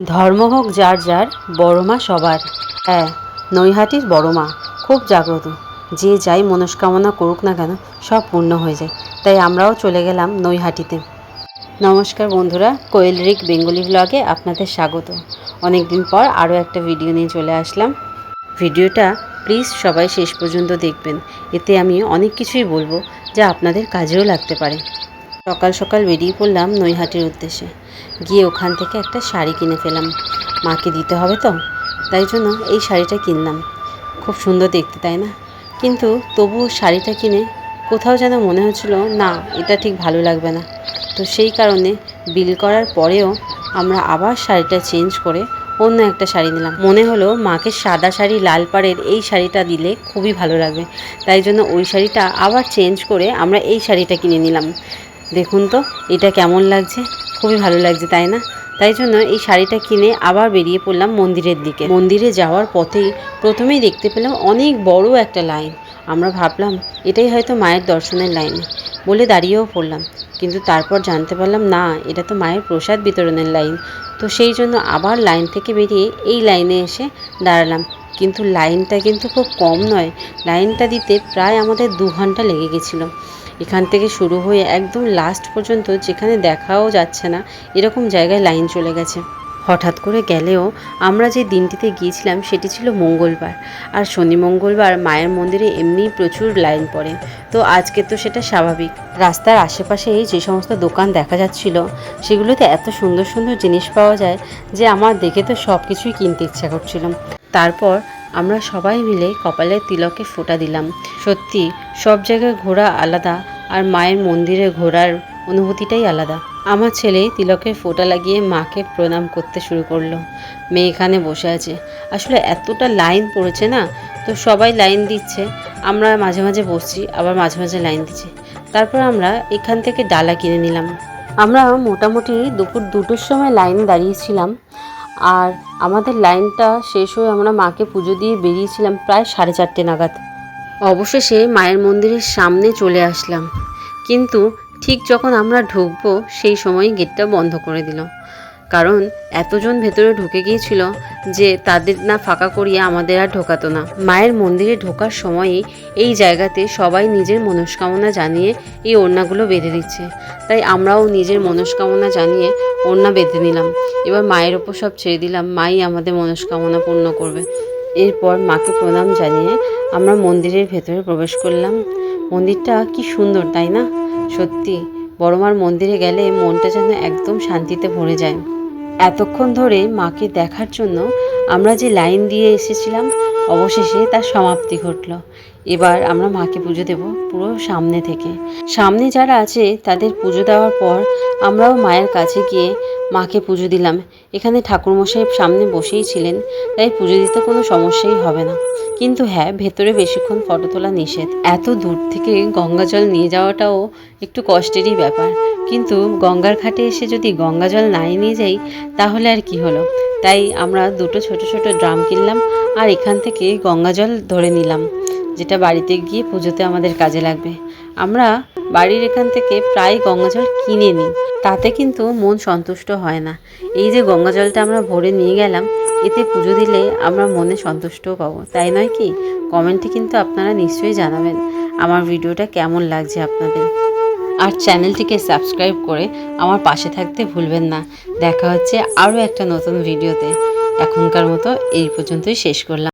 ধর্ম হোক যার যার, বড় মা সবার। হ্যাঁ নৈহাটির বড় মা, খুব জাগ্রত। যে যাই মনস্কামনা করুক না কেন, সব পূর্ণ হয়ে যায়। তাই আমরাও চলে গেলাম নৈহাটিতে। নমস্কার বন্ধুরা, কোয়েলরিক বেঙ্গলি ব্লগে আপনাদের স্বাগত। অনেক দিন পর আরও একটা ভিডিও নিয়ে চলে আসলাম। ভিডিওটা প্লিজ সবাই শেষ পর্যন্ত দেখবেন। এতে আমি অনেক কিছুই বলব যা আপনাদের কাজেও লাগতে পারে। সকাল সকাল বেরিয়ে পড়লাম নৈহাটির উদ্দেশ্যে। গিয়ে ওখান থেকে একটা শাড়ি কিনে ফেলাম মাকে দিতে হবে তো, তাই জন্য এই শাড়িটা কিনলাম। খুব সুন্দর দেখতে, তাই না? কিন্তু তবুও শাড়িটা কিনে কোথাও যেন মনে হচ্ছিল, না, এটা ঠিক ভালো লাগবে না। তো সেই কারণে বিল করার পরেও আমরা আবার শাড়িটা চেঞ্জ করে অন্য একটা শাড়ি নিলাম। মনে হলো মাকে সাদা শাড়ি, লাল পাড়ের এই শাড়িটা দিলে খুবই ভালো লাগবে। তাই জন্য ওই শাড়িটা আবার চেঞ্জ করে আমরা এই শাড়িটা কিনে নিলাম। দেখুন তো, এটা কেমন লাগছে? খুবই ভালো লাগছে, তাই না? তাই জন্য এই শাড়িটা কিনে আবার বেরিয়ে পড়লাম মন্দিরের দিকে। মন্দিরে যাওয়ার পথেই প্রথমেই দেখতে পেলাম অনেক বড় একটা লাইন। আমরা ভাবলাম, এটাই হয়তো মায়ের দর্শনের লাইন। বলে দাঁড়িয়েও পড়লাম। কিন্তু তারপর জানতে পারলাম, না, এটা তো মায়ের প্রসাদ বিতরণের লাইন। তো সেই জন্য আবার লাইন থেকে বেরিয়ে এই লাইনে এসে দাঁড়ালাম। কিন্তু লাইনটা কিন্তু খুব কম নয়। লাইনটা দিতে প্রায় আমাদের দু ঘণ্টা লেগে গেছিল। এখান থেকে শুরু হয়ে একদম লাস্ট পর্যন্ত যেখানে দেখাও যাচ্ছে না, এরকম জায়গায় লাইন চলে গেছে। হঠাৎ করে গেলেও আমরা যে দিনটিতে গিয়েছিলাম সেটি ছিল মঙ্গলবার। আর শনি মঙ্গলবার মায়ের মন্দিরে এমনিই প্রচুর লাইন পড়ে। তো আজকে তো সেটা স্বাভাবিক। রাস্তার আশেপাশেই যে সমস্ত দোকান দেখা যাচ্ছিল, সেগুলোতে এত সুন্দর সুন্দর জিনিস পাওয়া যায় যে আমার দেখে তো সব কিছুই কিনতে ইচ্ছা করছিল। তারপর আমরা সবাই মিলে কপালে তিলকে ফোঁটা দিলাম। সত্যি, সব জায়গায় ঘোরা আলাদা আর মায়ের মন্দিরে ঘোরার অনুভূতিটাই আলাদা। আমার ছেলে তিলকের ফোঁটা লাগিয়ে মাকে প্রণাম করতে শুরু করল। মেয়ে এখানে বসে আছে। আসলে এতটা লাইন পড়েছে না? তো সবাই লাইন দিচ্ছে। আমরা মাঝে মাঝে বসছি, আবার মাঝে মাঝে লাইন দিচ্ছি। তারপর আমরা এখান থেকে ডালা কিনে নিলাম। আমরা মোটামুটি দুপুর দুটোর সময় লাইন দাঁড়িয়েছিলাম। আর আমাদের লাইনটা শেষ হয়ে আমরা মাকে পুজো দিয়ে বেরিয়েছিলাম প্রায় সাড়ে চারটে নাগাদ। অবশেষে মায়ের মন্দিরের সামনে চলে আসলাম। কিন্তু ঠিক যখন আমরা ঢুকবো, সেই সময় গেটটা বন্ধ করে দিল কারণ এতজন ভেতরে ঢুকে গিয়েছিল যে তাদের না ফাঁকা করিয়ে আমাদের আর ঢোকাতো না। মায়ের মন্দিরে ঢোকার সময়ই এই জায়গাতে সবাই নিজের মনস্কামনা জানিয়ে এই ওড়নাগুলো বেঁধে দিচ্ছে। তাই আমরাও নিজের মনস্কামনা জানিয়ে ওড়না বেঁধে নিলাম। এবার মায়ের ওপর সব ছেড়ে দিলাম, মাই আমাদের মনস্কামনা পূর্ণ করবে। এরপর মাকে প্রণাম জানিয়ে আমরা মন্দিরের ভেতরে প্রবেশ করলাম। মন্দিরটা কি সুন্দর, তাই না? সত্যি বড়মার মন্দিরে গেলে মনটা যেন একদম শান্তিতে ভরে যায়। এতক্ষণ ধরে মাকে দেখার জন্য আমরা যে লাইন দিয়ে এসেছিলাম, অবশেষে তার সমাপ্তি ঘটল। এবার আমরা মাকে পুজো দেব পুরো সামনে থেকে। সামনে যারা আছে, তাদের পুজো দেওয়ার পর আমরাও মায়ের কাছে গিয়ে মাকে পুজো দিলাম। এখানে ঠাকুরমশাই সামনে বসেই ছিলেন, তাই পুজো দিতে কোনো সমস্যাই হবে না। কিন্তু হ্যাঁ ভেতরে বেশিক্ষণ ফটো তোলা নিষেধ। এত দূর থেকে গঙ্গা জল নিয়ে যাওয়াটাও একটু কষ্টেরই ব্যাপার। কিন্তু গঙ্গার ঘাটে এসে যদি গঙ্গা জল নাই নিয়ে যাই, তাহলে আর কি হলো? তাই আমরা দুটো ছোট ছোট ড্রাম কিনলাম আর এখান থেকে গঙ্গা জল ধরে নিলাম, যেটা বাড়িতে গিয়ে পুজোতে আমাদের কাজে লাগবে। আমরা বাড়ির এখান থেকে প্রায় গঙ্গা জল কিনে নিই, তাতে কিন্তু মন সন্তুষ্ট হয় না। এই যে গঙ্গা জলটা আমরা ভরে নিয়ে গেলাম, এতে পুজো দিলে আমরা মনে সন্তুষ্টও পাবো, তাই নয় কি? কমেন্টে কিন্তু আপনারা নিশ্চয়ই জানাবেন, আমার ভিডিওটা কেমন লাগছে আপনাদের। আর চ্যানেলটিকে সাবস্ক্রাইব করে আমার পাশে থাকতে ভুলবেন না। দেখা হচ্ছে আরও একটা নতুন ভিডিওতে। এখনকার মতো এই পর্যন্তই শেষ করলাম।